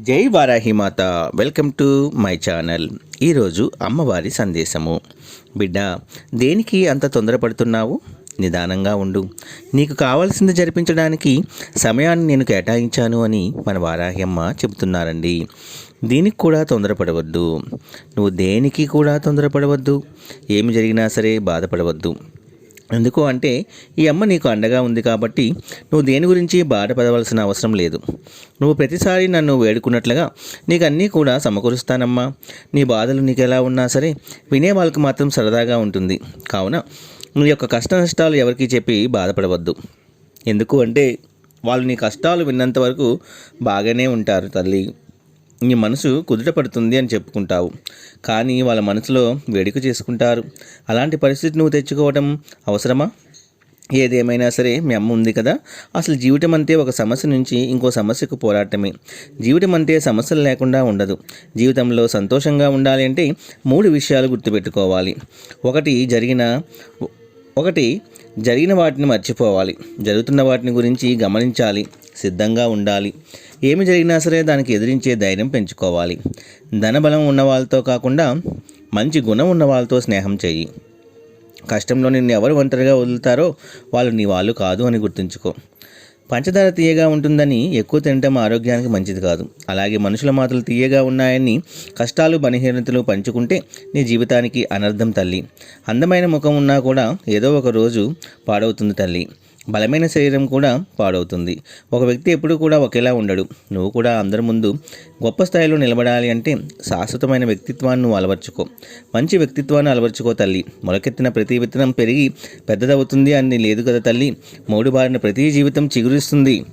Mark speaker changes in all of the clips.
Speaker 1: Jai Varahimata welcome to my channel. ఈరోజు అమ్మవారి సందేశము. బిడ్డ దేనికి అంత తొందరపడుతున్నావు? నిదానంగా ఉండు. నీకు కావాల్సింది జరిపించడానికి సమయాన్ని నేను కేటాయించాను అని మన వారాహి అమ్మ చెబుతున్నారండి. దీనికి కూడా తొందరపడవద్దు. నువ్వు దేనికి కూడా తొందరపడవద్దు. ఏమి జరిగినా సరే బాధపడవద్దు. ఎందుకు అంటే ఈ అమ్మ నీకు అండగా ఉంది కాబట్టి నువ్వు దేని గురించి బాధపడవలసిన అవసరం లేదు. నువ్వు ప్రతిసారి నన్ను వేడుకున్నట్లుగా నీకు అన్నీ కూడా సమకూరుస్తానమ్మా. నీ బాధలు నీకు ఎలా ఉన్నా సరే వినే వాళ్ళకి మాత్రం సరదాగా ఉంటుంది. కావున నీ యొక్క కష్ట నష్టాలు ఎవరికి చెప్పి బాధపడవద్దు. ఎందుకు అంటే వాళ్ళు నీ కష్టాలు విన్నంత వరకు బాగానే ఉంటారు తల్లి. నీ మనసు కుదుట పడుతుంది అని చెప్పుకుంటావు. కానీ వాళ్ళ మనసులో వేడుక చేసుకుంటారు. అలాంటి పరిస్థితి నువ్వు తెచ్చుకోవడం అవసరమా? ఏదేమైనా సరే మీ అమ్మ ఉంది కదా. అసలు జీవితం అంతే ఒక సమస్య నుంచి ఇంకో సమస్యకు పోరాటమే. జీవితం అంతే సమస్యలు లేకుండా ఉండదు. జీవితంలో సంతోషంగా ఉండాలి అంటే మూడు విషయాలు గుర్తుపెట్టుకోవాలి. ఒకటి జరిగిన ఒకటి జరిగిన వాటిని మర్చిపోవాలి. జరుగుతున్న వాటిని గురించి గమనించాలి. సిద్ధంగా ఉండాలి. ఏమి జరిగినా సరే దానికి ఎదిరించే ధైర్యం పెంచుకోవాలి. ధనబలం ఉన్న వాళ్ళతో కాకుండా మంచి గుణం ఉన్న వాళ్ళతో స్నేహం చెయ్యి. కష్టంలో నిన్ను ఎవరు ఒంటరిగా వదులుతారో వాళ్ళు నీ వాళ్ళు కాదు అని గుర్తుంచుకో. పంచదార తీయగా ఉంటుందని ఎక్కువ తినటం ఆరోగ్యానికి మంచిది కాదు. అలాగే మనుషుల మాటలు తీయగా ఉన్నాయని కష్టాలు బలహీనతలు పంచుకుంటే నీ జీవితానికి అనర్థం తల్లి. అందమైన ముఖం ఉన్నా కూడా ఏదో ఒక రోజు పాడవుతుంది తల్లి. బలమైన శరీరం కూడా పాడవుతుంది. ఒక వ్యక్తి ఎప్పుడూ కూడా ఒకేలా ఉండడు. నువ్వు కూడా అందరి ముందు గొప్ప స్థాయిలో నిలబడాలి అంటే శాశ్వతమైన వ్యక్తిత్వాన్ని నువ్వు అలవర్చుకో. మంచి వ్యక్తిత్వాన్ని అలవర్చుకో తల్లి. మొలకెత్తిన ప్రతి విత్తనం పెరిగి పెద్దదవుతుంది అని లేదు కదా తల్లి. మూడు బారిన ప్రతి జీవితం చిగురిస్తుంది.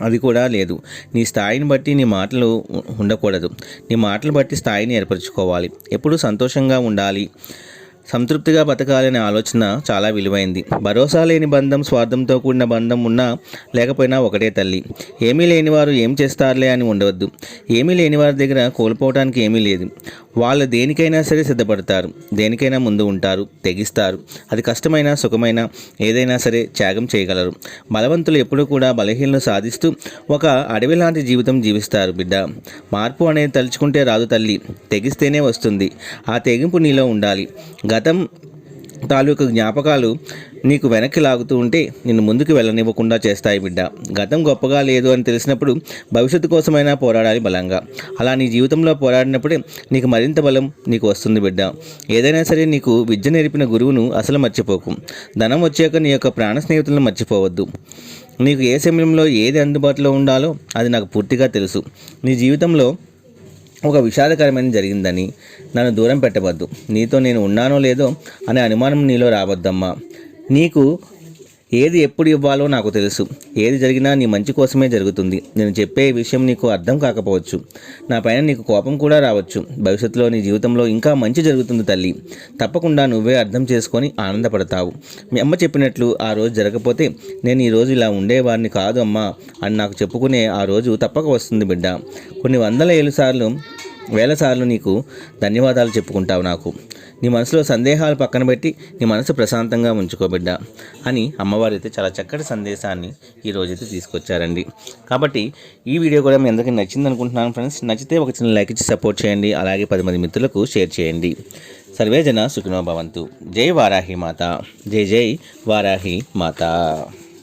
Speaker 1: అది కూడా లేదు. నీ స్థాయిని బట్టి నీ మాటలు ఉండకూడదు. నీ మాటలు బట్టి స్థాయిని ఏర్పరచుకోవాలి. ఎప్పుడూ సంతోషంగా ఉండాలి. సంతృప్తిగా బతకాలనే ఆలోచన చాలా విలువైంది. భరోసా లేని బంధం స్వార్థంతో కూడిన బంధం ఉన్నా లేకపోయినా ఒకటే తల్లి. ఏమీ లేని వారు ఏం చేస్తారులే అని ఉండవద్దు. ఏమీ లేని వారి దగ్గర కోల్పోవటానికి ఏమీ లేదు. వాళ్ళు దేనికైనా సరే సిద్ధపడతారు దేనికైనా ముందు ఉంటారు తెగిస్తారు. అది కష్టమైన సుఖమైన ఏదైనా సరే త్యాగం చేయగలరు. బలవంతులు ఎప్పుడూ కూడా బలహీనలు సాధిస్తూ ఒక అడవి లాంటి జీవితం జీవిస్తారు బిడ్డ. మార్పు అనేది తలుచుకుంటే రాదు తల్లి. తెగిస్తేనే వస్తుంది. ఆ తెగింపు నీలో ఉండాలి. గతం తాలూకు జ్ఞాపకాలు నీకు వెనక్కి లాగుతూ ఉంటే నిన్ను ముందుకు వెళ్ళనివ్వకుండా చేస్తాయి బిడ్డ. గతం గొప్పగా లేదు అని తెలిసినప్పుడు భవిష్యత్తు కోసమైనా పోరాడాలి బలంగా. అలా నీ జీవితంలో పోరాడినప్పుడే నీకు మరింత బలం నీకు వస్తుంది బిడ్డ. ఏదైనా సరే నీకు విద్య నేర్పిన గురువును అసలు మర్చిపోకు. ధనం వచ్చాక నీ యొక్క ప్రాణ స్నేహితులను మర్చిపోవద్దు. నీకు ఏ సమయంలో ఏది అందుబాటులో ఉండాలో అది నాకు పూర్తిగా తెలుసు. నీ జీవితంలో ఒక విషాదకరమైన జరిగిందని నన్ను దూరం పెట్టవద్దు. నీతో నేను ఉన్నానో లేదో అనే అనుమానం నీలో రావద్దమ్మా. నీకు ఏది ఎప్పుడు ఇవ్వాలో నాకు తెలుసు. ఏది జరిగినా నీ మంచి కోసమే జరుగుతుంది. నేను చెప్పే విషయం నీకు అర్థం కాకపోవచ్చు. నా పైన నీకు కోపం కూడా రావచ్చు. భవిష్యత్తులో నీ జీవితంలో ఇంకా మంచి జరుగుతుంది తల్లి. తప్పకుండా నువ్వే అర్థం చేసుకొని ఆనందపడతావు. మీ అమ్మ చెప్పినట్లు ఆ రోజు జరగకపోతే నేను ఈరోజు ఇలా ఉండేవాడిని కాదు అమ్మా అని నాకు చెప్పుకునే ఆ రోజు తప్పక వస్తుంది బిడ్డ. కొన్ని వందల ఏళ్ళు సార్లు వేల సార్లు నీకు ధన్యవాదాలు చెప్పుకుంటావు నాకు. నీ మనసులో సందేహాలు పక్కన పెట్టి నీ మనసు ప్రశాంతంగా ఉంచుకోబిడ్డ అని అమ్మవారు అయితే చాలా చక్కటి సందేశాన్ని ఈ రోజైతే తీసుకొచ్చారండి. కాబట్టి ఈ వీడియో కూడా మీ అందరికీ నచ్చింది అనుకుంటున్నాను ఫ్రెండ్స్. నచ్చితే ఒక చిన్న లైక్ ఇచ్చి సపోర్ట్ చేయండి. అలాగే పది మంది మిత్రులకు షేర్ చేయండి. సర్వే జన సుఖినో భవంతు. జై వారాహి మాత. జై జై వారాహి మాత.